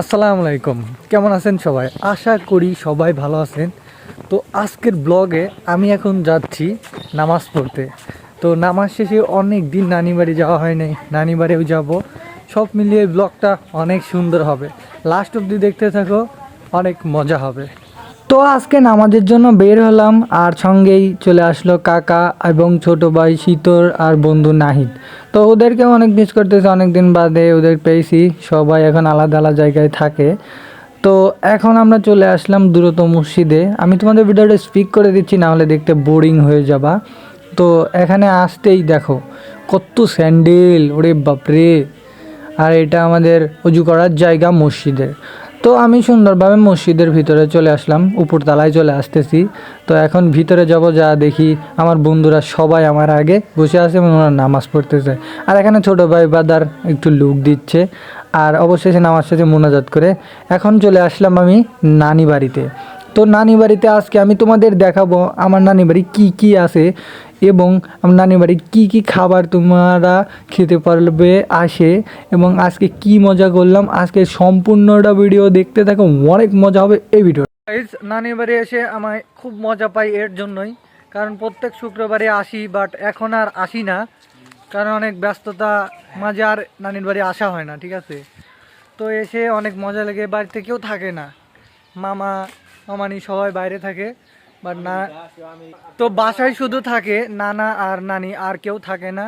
আসসালামু আলাইকুম। কেমন আছেন সবাই? আশা করি সবাই ভালো আছেন। তো আজকের ব্লগে আমি এখন যাচ্ছি নামাজ পড়তে। তো নামাজ শেষে অনেক দিন নানি বাড়ি যাওয়া হয় নাই, নানি বাড়িও যাব। সব মিলিয়ে ব্লগটা অনেক সুন্দর হবে। লাস্ট অবধি দেখতে থাকো, অনেক মজা হবে। তো আজকে নামাজের জন্য বের হলাম আর সঙ্গেই চলে আসলো কাকা এবং ছোট ভাই শীতর আর বন্ধু নাহিদ। তো ওদেরকে অনেক মিস করতেছে অনেক দিন বাদে ওদের পেয়েছি। সবাই এখন আলাদা আলাদা জায়গায় থাকে। তো এখন আমরা চলে আসলাম দ্রুত মসজিদে। আমি তোমাদের ভিডিওটা স্পিক করে দিচ্ছি, না হলে দেখতে বোরিং হয়ে যাবা। তো এখানে আসতেই দেখো, কত স্যান্ডেল ওরে বাপরে। আর এটা আমাদের অজু করার জায়গা মসজিদের। তো আমি সুন্দরভাবে মসজিদের ভিতরে চলে আসলাম উপরতলায় চলে আসতেছি। তো এখন ভিতরে যাব, যা দেখি আমার বন্ধুরা সবাই আমার আগে বসে আছে এবং ওরা নামাজ পড়তেছে। আর এখানে ছোট ভাই বাদার একটু লুক দিচ্ছে, আর অবশেষে নামাজ শেষে মোনাজাত করে এখন চলে আসলাম আমি নানি বাড়িতে তো নানি বাড়িতে আজকে আমি তোমাদের দেখাবো, আমার নানি বাড়ি কী কী আছে। এবং নানি বাড়ির কী কী খাবার তোমরা খেতে পারবে আসে এবং আজকে কি মজা করলাম? আজকে সম্পূর্ণটা ভিডিও দেখতে থাকো, অনেক মজা হবে এই ভিডিও নানি বাড়ি এসে আমায় খুব মজা পাই এর জন্যই। কারণ প্রত্যেক শুক্রবারে আসি বাট এখন আর আসি না। কারণ অনেক ব্যস্ততা, মাঝে আর নানির বাড়ি আসা হয় না, ঠিক আছে? তো এসে অনেক মজা লাগে, বাড়িতে কেউ থাকে না। মামা, মামানি সবাই বাইরে থাকে। বাট না তো বাসায় শুধু থাকে নানা আর নানি, আর কেউ থাকে না।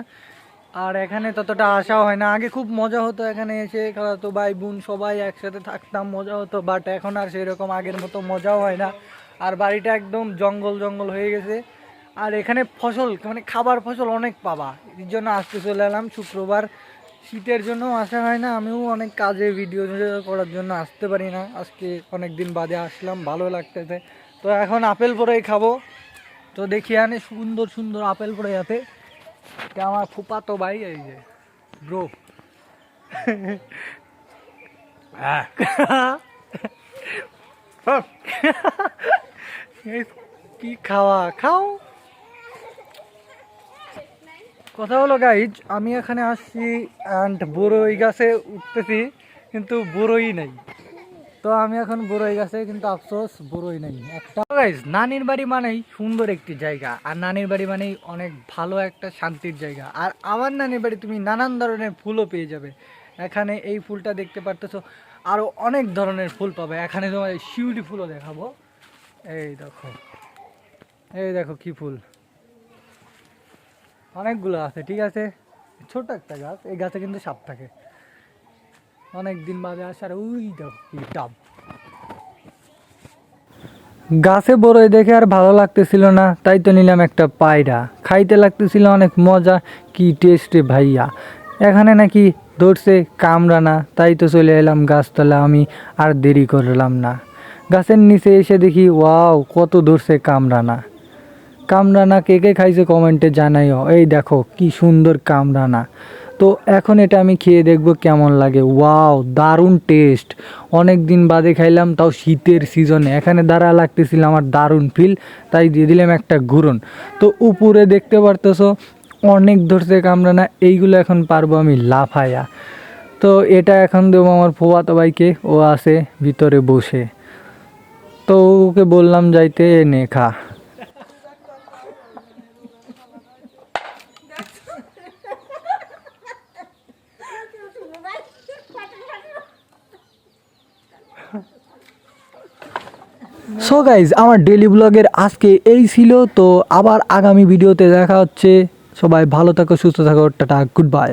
আর এখানে ততটা আসা হয় না। আগে খুব মজা হতো এখানে এসে তো ভাই বোন সবাই একসাথে থাকতাম, মজা হতো, বাট এখন আর সেরকম আগের মতো মজাও হয় না। আর বাড়িটা একদম জঙ্গল জঙ্গল হয়ে গেছে। আর এখানে ফসল মানে খাবার ফসল অনেক পাবা। এর জন্য আসতে চলে এলাম শুক্রবার। শীতের জন্য আসা হয় না, আমিও অনেক কাজে ভিডিও করার জন্য আসতে পারি না। আজকে অনেক দিন বাদে আসলাম, ভালো লাগতেছে। তো এখন আপেল পরেই খাব। তো দেখি আনে সুন্দর সুন্দর আপেল পরে যাতে। আমার ফুপাতো ভাই এই যে ব্রো কি খাওয়া? খাও। কথা হলো গাইজ আমি এখানে আসছি অ্যান্ড বড়ই গাছে উঠতেছি কিন্তু বড়ই নাই। তো আমি এখন বড়ই গাছে, কিন্তু আফসোস, বড়ই নাই। একটা নানির বাড়ি মানেই সুন্দর একটি জায়গা, আর নানির বাড়ি মানেই অনেক ভালো একটা শান্তির জায়গা। আর আমার নানির বাড়ি তুমি নানান ধরনের ফুলও পেয়ে যাবে। এখানে এই ফুলটা দেখতে পারতেছো আরও অনেক ধরনের ফুল পাবে। এখানে তোমার শিউলি ফুলও দেখাবো। এই দেখো এই দেখো কি ফুল। অনেকগুলো আছে, ঠিক আছে? ছোট একটা গাছ, এই গাছে কিন্তু সাপ থাকে। অনেক দিন বাদে আসার ওই ডাব গাছে বড়ই দেখে আর ভালো লাগতেছিল না, তাই তো নিলাম একটা পায়রা। খাইতে লাগতেছিল অনেক মজা, কি টেস্টে ভাইয়া। এখানে নাকি ধরছে কামরানা, তাই তো চলে এলাম গাছতলা, আমি আর দেরি করলাম না। গাছের নিচে এসে দেখি, ওয়াও, কত ধরছে কামরানা। কামরানা কে কে খাইছে কমেন্টে জানাইও। এই দেখো, কি সুন্দর কামরানা। তো এখন এটা আমি খেয়ে দেখব কেমন লাগে। ওয়াও, দারুণ টেস্ট অনেক দিন বাদে খাইলাম, তাও শীতের সিজনে এখানে দাঁড়া লাগতেছিল আমার দারুণ ফিল তাই দিয়ে দিলাম একটা ঘুরন। তো উপরে দেখতে পারতেছো, অনেক ধরছে কামরানা এইগুলো এখন পারব আমি লাফায়া। তো এটা এখন দেবো আমার ফোয়াতো ভাইকে, ও আছে ভিতরে বসে। তো ওকে বললাম যাইতে, "এ সো গাইজ আমার ডেলি ব্লগের আজকে এই ছিল, তো আবার আগামী ভিডিওতে দেখা হচ্ছে। সবাই ভালো থাকো, সুস্থ থাকো, টাটা গুড বাই